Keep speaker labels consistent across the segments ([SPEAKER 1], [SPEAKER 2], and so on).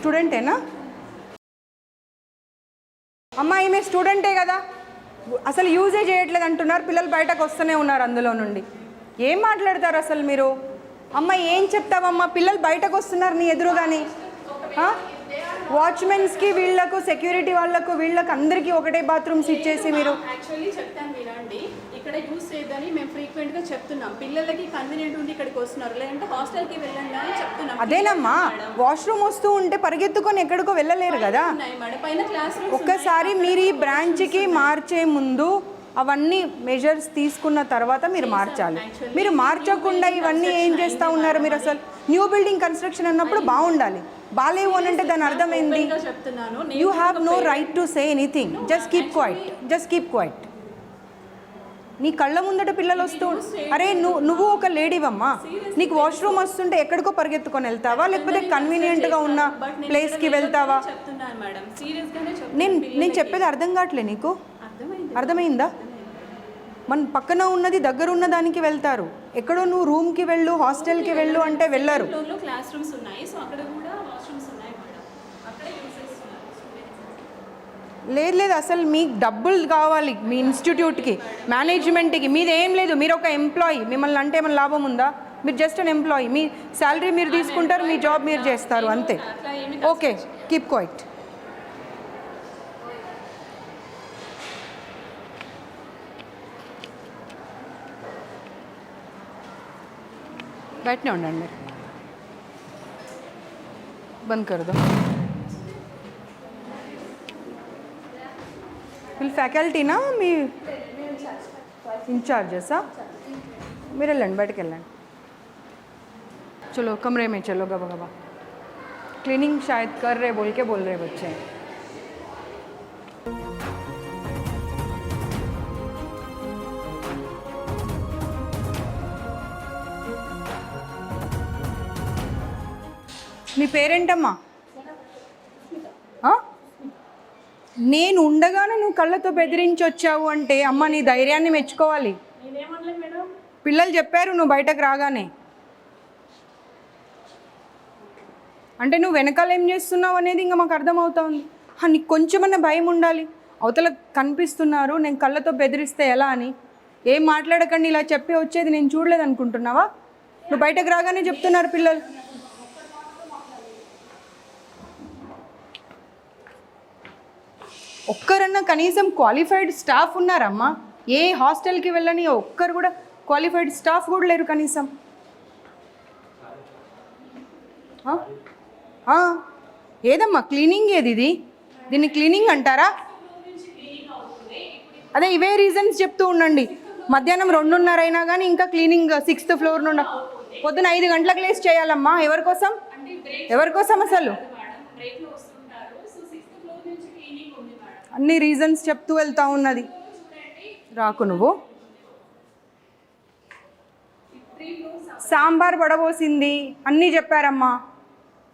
[SPEAKER 1] స్టూడెంటేనా అమ్మాయి ఈమె స్టూడెంటే కదా. అసలు యూజే చేయట్లేదు అంటున్నారు. పిల్లలు బయటకు వస్తూనే ఉన్నారు అందులో నుండి. ఏం మాట్లాడతారు అసలు మీరు? అమ్మ ఏం చెప్తావమ్మా? పిల్లలు బయటకు వస్తున్నారు నీ ఎదురుగాని. వాచ్మెన్స్కి వీళ్ళకు సెక్యూరిటీ వాళ్ళకు వీళ్ళకు అందరికీ ఒకటే బాత్రూమ్స్ ఇచ్చేసి మీరు.
[SPEAKER 2] యాక్చువల్లీ చెప్తాను వినండి. ఇక్కడ యూస్ చేయొద్దని మేము ఫ్రీక్వెంట్గా చెప్తున్నాం. పిల్లలకి కన్వీనియంట్ ఉండి ఇక్కడికి వస్తున్నారు. లేదంటే హాస్టల్కి వెళ్ళండి అని చెప్తున్నాం.
[SPEAKER 1] అదేనమ్మా వాష్రూమ్ వస్తూ ఉంటే పరిగెత్తుకొని ఎక్కడికో వెళ్ళలేరు కదా?
[SPEAKER 2] ఉన్నాయి మేడం. పైన క్లాస్ రూమ్స్
[SPEAKER 1] ఒక్కసారి మీరు ఈ బ్రాంచ్కి మార్చే ముందు అవన్నీ మెజర్స్ తీసుకున్న తర్వాత మీరు మార్చాలి. మీరు మార్చకుండా ఇవన్నీ ఏం చేస్తూ ఉన్నారు మీరు అసలు? న్యూ బిల్డింగ్ కన్స్ట్రక్షన్ అన్నప్పుడు బాగుండాలి. బాగాలేవు అని అంటే దాని అర్థమైంది
[SPEAKER 2] చెప్తున్నాను.
[SPEAKER 1] You have no right to say anything just keep quiet just keep quiet నీ కళ్ళ ముందట పిల్లలు వస్తూ అరే నువ్వు నువ్వు ఒక లేడీవమ్మా. నీకు వాష్రూమ్ వస్తుంటే ఎక్కడికో పరిగెత్తుకొని వెళ్తావా? లేకపోతే కన్వీనియంట్గా ఉన్న ప్లేస్కి వెళ్తావా? నేను నేను చెప్పేది అర్థం కావట్లే నీకు?
[SPEAKER 2] అర్థమైంది.
[SPEAKER 1] మన పక్కన ఉన్నది దగ్గర ఉన్న దానికి వెళ్తారు. ఎక్కడో నువ్వు రూమ్కి వెళ్ళు హాస్టల్కి వెళ్ళు అంటే వెళ్ళరు.
[SPEAKER 2] క్లాస్ రూమ్స్ ఉన్నాయి సో అక్కడ కూడా వాష్రూమ్స్ ఉన్నాయి మేడం అక్కడే యూస్ చేస్తున్నారు students.
[SPEAKER 1] లేదు లేదు అసలు మీకు డబ్బులు కావాలి మీ ఇన్స్టిట్యూట్కి మేనేజ్మెంట్కి. మీది ఏం లేదు మీరు ఒక ఎంప్లాయీ మిమ్మల్ని అంటే ఏమైనా లాభం ఉందా? మీరు జస్ట్ అన్ ఎంప్లాయీ మీ శాలరీ మీరు తీసుకుంటారు మీ జాబ్ మీరు చేస్తారు అంతే. ఓకే కీప్ క్వైట్ బయటనే ఉండండి మీరు. బంద్ कर వీళ్ళు ఫ్యాకల్టీనా మీ इंचार्जेसा మీరు వెళ్ళండి బయటకు వెళ్ళండి चलो कमरे में चलो गबा गबा क्लीनिंग शायद कर रहे बोल के बोल रहे बच्चे మీ పేరేంటమ్మా నేను ఉండగానే నువ్వు కళ్ళతో బెదిరించి వచ్చావు అంటే అమ్మ నీ ధైర్యాన్ని మెచ్చుకోవాలి. పిల్లలు చెప్పారు నువ్వు బయటకు రాగానే. అంటే నువ్వు వెనకాల ఏం చేస్తున్నావు అనేది ఇంకా మాకు అర్థమవుతోంది. నీకు కొంచెమన్నా భయం ఉండాలి. అవతల కనిపిస్తున్నారు నేను కళ్ళతో బెదిరిస్తే ఎలా అని. ఏం మాట్లాడకండి ఇలా చెప్పి వచ్చేది నేను చూడలేదు అనుకుంటున్నావా? నువ్వు బయటకు రాగానే చెప్తున్నారు పిల్లలు. ఒక్కరన్నా కనీసం క్వాలిఫైడ్ స్టాఫ్ ఉన్నారమ్మా. ఏ హాస్టల్కి వెళ్ళని ఒక్కరు కూడా క్వాలిఫైడ్ స్టాఫ్ కూడా లేరు కనీసం. ఏదమ్మా క్లీనింగ్ ఏది ఇది? దీన్ని క్లీనింగ్ అంటారా? అదే ఇవే రీజన్స్ చెప్తూ ఉండండి. మధ్యాహ్నం రెండున్నర అయినా కానీ ఇంకా క్లీనింగ్ సిక్స్త్ ఫ్లోర్ నుండి. పొద్దున ఐదు గంటలకు లేచి చేయాలమ్మా. ఎవరి కోసం? ఎవరి కోసం అసలు
[SPEAKER 2] బ్రేక్లో వస్తుంటారు సో సిక్స్త్ ఫ్లోర్ నుంచి క్లీనింగ్ ఉంది మేడం
[SPEAKER 1] అన్ని రీజన్స్ చెప్తూ వెళ్తా ఉన్నది. రాకు నువ్వు. సాంబార్ పడబోసింది అన్నీ చెప్పారమ్మా.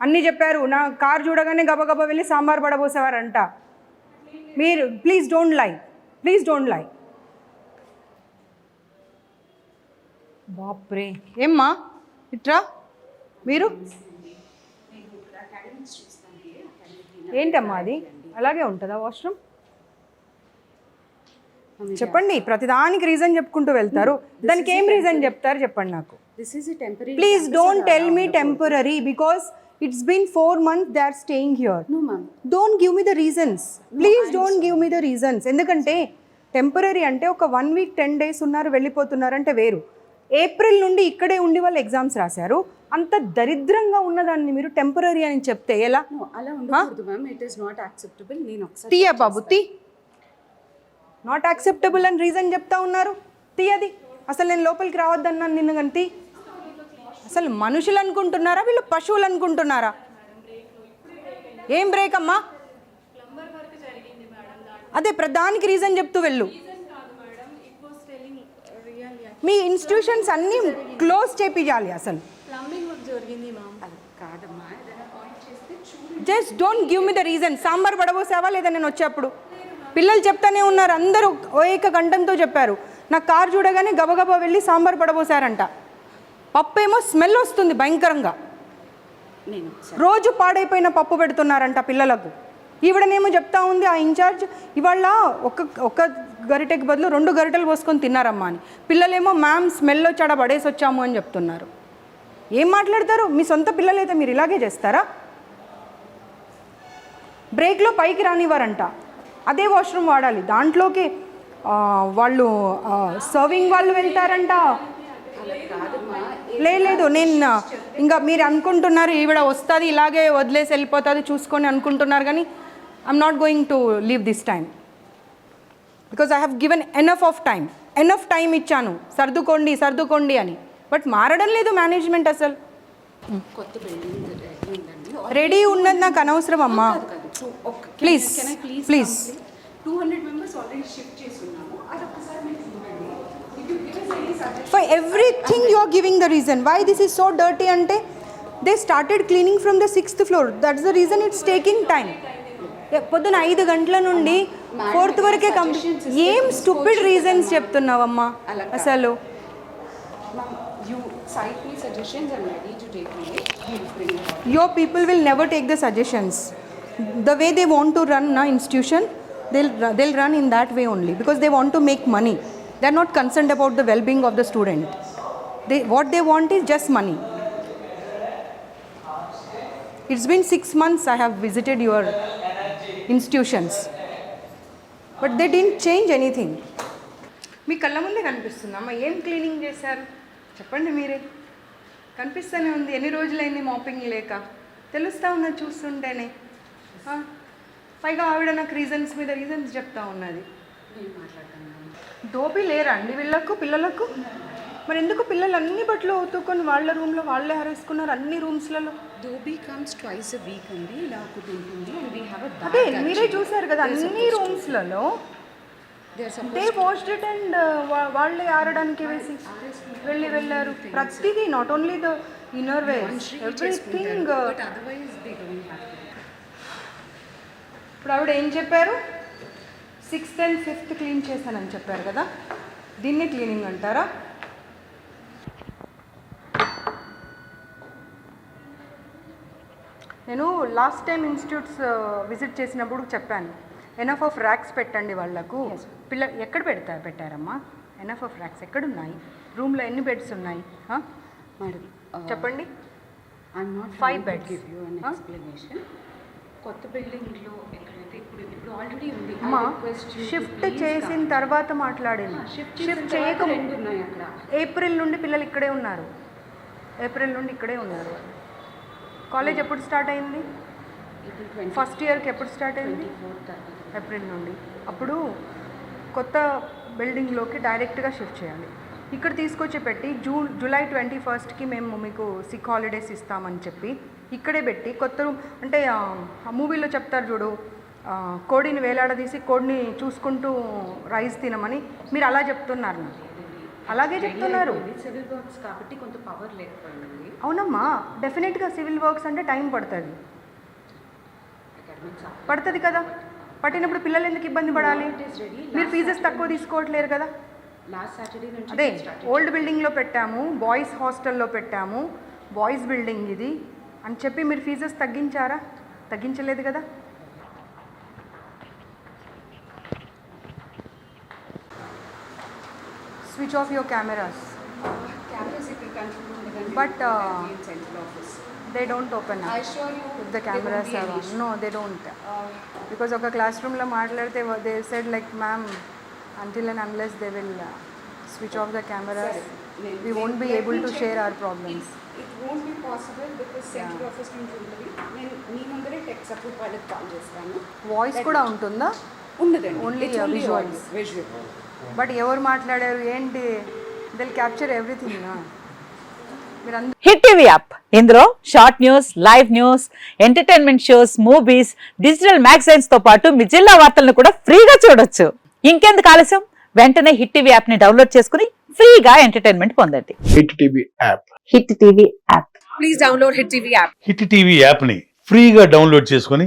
[SPEAKER 1] అన్నీ చెప్పారు. నా కార్ చూడగానే గబగబా వెళ్ళి సాంబార్ పడబోసేవారంట మీరు please don't lie please don't lie బాప్రే. ఏమ్మా? ఇట్రా? మీరు? ఏంటమ్మా అది? అలాగే ఉంటుందా వాష్రూమ్? చెప్పండి ప్రతిదానికి రీజన్ చెప్పుకుంటూ వెళ్తారు. దానికి ఏం రీజన్ చెప్తారు చెప్పండి నాకు.
[SPEAKER 3] Is a temporary.
[SPEAKER 1] Please don't tell me temporary because it's been four month they are
[SPEAKER 3] staying here.
[SPEAKER 1] Don't give me the reasons please don't give me the reasons ఎందుకంటే టెంపరీ అంటే ఒక వన్ వీక్ టెన్ డేస్ ఉన్నారు వెళ్ళిపోతున్నారు అంటే వేరు. April నుండి ఇక్కడే ఉండి వాళ్ళు ఎగ్జామ్స్ రాశారు. అంత దరిద్రంగా ఉన్నదాన్ని మీరు టెంపరీ అని చెప్తే ఎలా?
[SPEAKER 3] అలా ఉండకూడదు ma'am it is not acceptable నేను ఒకసారి
[SPEAKER 1] తీయ బాబు తీ. నాట్ యాక్సెప్టబుల్ అని రీజన్ చెప్తా ఉన్నారు. తీయది అసలు నేను లోపలికి రావద్దన్నాను నిన్ను కానీ తీ. అసలు మనుషులు అనుకుంటున్నారా? వీళ్ళు పశువులు అనుకుంటున్నారా? ఏం బ్రేక్ అమ్మా? అదే ప్రధానికి రీజన్ చెప్తూ వెళ్ళు. మీ ఇన్స్టిట్యూషన్స్ అన్నీ క్లోజ్ చేపియాలి అసలు. Just don't give me the reason sambar పడబోసావా లేదా నేను వచ్చేప్పుడు? పిల్లలు చెప్తానే ఉన్నారు. అందరూ ఓ ఏక కంఠంతో చెప్పారు. నా కార్ చూడగానే గబగబా వెళ్ళి సాంబార్ పడబోసారంట. పప్పు ఏమో స్మెల్ వస్తుంది భయంకరంగా. రోజు పాడైపోయిన పప్పు పెడుతున్నారంట పిల్లలకు. ఈవిడనేమో చెప్తా ఉంది ఆ ఇన్ఛార్జ్ ఇవాళ ఒక ఒక గరిటెకి బదులు రెండు గరిటెలు పోసుకొని తిన్నారమ్మా అని. పిల్లలేమో మ్యామ్ స్మెల్ వచ్చాడ పడేసి వచ్చాము అని చెప్తున్నారు. ఏం మాట్లాడతారు? మీ సొంత పిల్లలైతే మీరు ఇలాగే చేస్తారా? బ్రేక్లో పైకి రానివ్వరంట. అదే వాష్రూమ్ వాడాలి. దాంట్లోకి వాళ్ళు సర్వింగ్ వాళ్ళు వెళ్తారంట. లేదు నేను ఇంకా మీరు అనుకుంటున్నారు ఈవిడ వస్తుంది ఇలాగే వదిలేసి వెళ్ళిపోతుంది చూసుకొని అనుకుంటున్నారు కానీ I'm not going to leave this time because I have given enough of time enough time ఇచ్చాను. సర్దుకోండి సర్దుకోండి అని. బట్ మారడం లేదు మేనేజ్మెంట్ అసలు. రెడీ ఉన్నది నాకు అనవసరం అమ్మా. Please, please.
[SPEAKER 3] Two hundred members already shift చేసి ఉన్నాము అది ఒక్కసారి మీరు చూడండి if you give us any suggestion
[SPEAKER 1] for everything you are giving the reason why this is so dirty అంటే they started cleaning from the sixth floor that's the reason it's taking time పొద్దున ఐదు గంటల నుండి fourth వరకే complete ఏం stupid reasons చెప్తున్నావమ్మా? అసలు.
[SPEAKER 3] You cite me suggestions I'm ready to take away we'll bring it up
[SPEAKER 1] your people will never take the suggestions the way they want to run na institution they'll they'll run in that way only because they want to make money they're not concerned about the well-being of the student they what they want is just money it's been 6 months i have visited your institutions but they didn't change anything మీ కళ్ళ ముందే కనిపిస్తుందమ్మా ఏం cleaning చేశారు చెప్పండి మీరే కనిపిస్తూనే ఉంది ఎన్ని రోజులైంది మాపింగ్ లేక తెలుస్తూ ఉన్నది చూస్తుంటేనే ఆ, పైగా ఆవిడ నాకు రీజన్స్ మీద రీజన్స్ చెప్తా ఉన్నది. డోపి లేరా అండి వీళ్ళకు పిల్లలకు? మరి ఎందుకు పిల్లలు అన్ని బట్టలు ఉతుక్కొని వాళ్ళ రూమ్లో వాళ్ళే హరేసుకున్నారు అన్ని రూమ్స్లలో
[SPEAKER 3] Dhobi comes twice a week అండి ఇలా ఒకటి ఉంటుంది have a bag
[SPEAKER 1] అదే మీరే. చూసారు కదా అన్ని రూమ్స్లలో దే వాష్డ్ ఇట్ అండ్ వాళ్ళే ఆరడానికి వేసి వెళ్ళి వెళ్ళారు. ప్రతిదీ not only the inner
[SPEAKER 3] ways everything they don't have to.
[SPEAKER 1] ఇప్పుడు ఆవిడ ఏం చెప్పారు? సిక్స్త్ అండ్ ఫిఫ్త్ క్లీన్ చేశానని చెప్పారు కదా? దీన్ని క్లీనింగ్ అంటారా? నేను లాస్ట్ టైం ఇన్స్టిట్యూట్స్ విజిట్ చేసినప్పుడు చెప్పాను. ఎనఫ్ ఆఫ్ ర్యాక్స్ పెట్టండి వాళ్ళకు. పిల్ల ఎక్కడ పెడతారు పెట్టారమ్మా? ఎనఫ్ ఆఫ్ ర్యాక్స్ ఎక్కడున్నాయి రూమ్లో ఎన్ని బెడ్స్ ఉన్నాయి?
[SPEAKER 3] Uh,
[SPEAKER 1] చెప్పండి. Huh?
[SPEAKER 3] explanation. కొత్త బిల్డింగ్లో ఎక్కడైతే
[SPEAKER 1] అమ్మా షిఫ్ట్ చేసిన. తర్వాత మాట్లాడింది. షిఫ్ట్ చేయక ఏప్రిల్ నుండి పిల్లలు ఇక్కడే ఉన్నారు. ఏప్రిల్ నుండి ఇక్కడే ఉన్నారు. కాలేజ్ ఎప్పుడు స్టార్ట్ అయింది? ఫస్ట్ ఇయర్కి ఎప్పుడు స్టార్ట్ అయింది? ఏప్రిల్ నుండి. అప్పుడు కొత్త బిల్డింగ్లోకి డైరెక్ట్గా షిఫ్ట్ చేయాలి ఇక్కడ తీసుకొచ్చి పెట్టి జూన్ జూలై ట్వంటీ ఫస్ట్కి మేము మీకు సిక్ హాలిడేస్ ఇస్తామని చెప్పి ఇక్కడే పెట్టి కొత్త రూమ్ అంటే ఆ మూవీలో చెప్తారు చూడు కోడిని వేలాడదీసి కోడిని చూసుకుంటూ రైస్ తినమని మీరు అలా చెప్తున్నారు నాకు అలాగే చెప్తున్నారు.
[SPEAKER 3] సివిల్ వర్క్స్ కాబట్టి కొంత పవర్ లేకపోయింది.
[SPEAKER 1] అవునమ్మా డెఫినెట్గా సివిల్ వర్క్స్ అంటే టైం పడుతుంది. పడుతుంది కదా? పట్టినప్పుడు పిల్లలు ఎందుకు ఇబ్బంది పడాలి. మీరు ఫీజెస్ తక్కువ తీసుకోవట్లేరు కదా?
[SPEAKER 3] లాస్ట్ సాటర్డే నుంచి
[SPEAKER 1] అదే. ఓల్డ్ బిల్డింగ్లో పెట్టాము బాయ్స్ హాస్టల్లో పెట్టాము బాయ్స్ బిల్డింగ్ ఇది అని చెప్పి మీరు ఫీజెస్ తగ్గించారా? తగ్గించలేదు కదా? Switch off your cameras
[SPEAKER 3] Cameras ఇక్కడ control ఉండదండి.
[SPEAKER 1] But, uh,
[SPEAKER 3] office.
[SPEAKER 1] They don't open
[SPEAKER 3] I assure you, any issue.
[SPEAKER 1] No they don't
[SPEAKER 3] Uh,
[SPEAKER 1] because ఒక క్లాస్ రూమ్లో మాట్లాడితే they said like ma'am until and unless they will
[SPEAKER 3] switch
[SPEAKER 1] off the cameras
[SPEAKER 3] we
[SPEAKER 1] won't
[SPEAKER 3] be
[SPEAKER 1] able
[SPEAKER 3] to.
[SPEAKER 1] Share our problems
[SPEAKER 3] It it won't be possible because central office నుంచి ఉంటుంది నేను మీ ముందరే tech support వాళ్ళకి call చేస్తాను.
[SPEAKER 1] Voice కూడా ఉంటుందా?
[SPEAKER 3] ఉండదండి.
[SPEAKER 1] Uh, visuals.
[SPEAKER 3] visual.
[SPEAKER 1] బట్ ఎవరు మాట్లాడారు ఏంటి? Dil capture everything
[SPEAKER 4] hit TV app. ఇందులో short news live news entertainment shows movies digital మ్యాగజైన్స్తో పాటు మీ జిల్లా వార్తలను కూడా ఫ్రీగా చూడొచ్చు. ఇంకెందుకు ఆలస్యం? వెంటనే హిట్ టీవీ యాప్ని డౌన్లోడ్ చేసుకుని ఫ్రీగా ఎంటర్టైన్మెంట్ పొందండి.
[SPEAKER 5] Hit TV app.
[SPEAKER 4] Hit TV app.
[SPEAKER 6] Hit TV యాప్ని ఫ్రీగా డౌన్లోడ్ చేసుకొని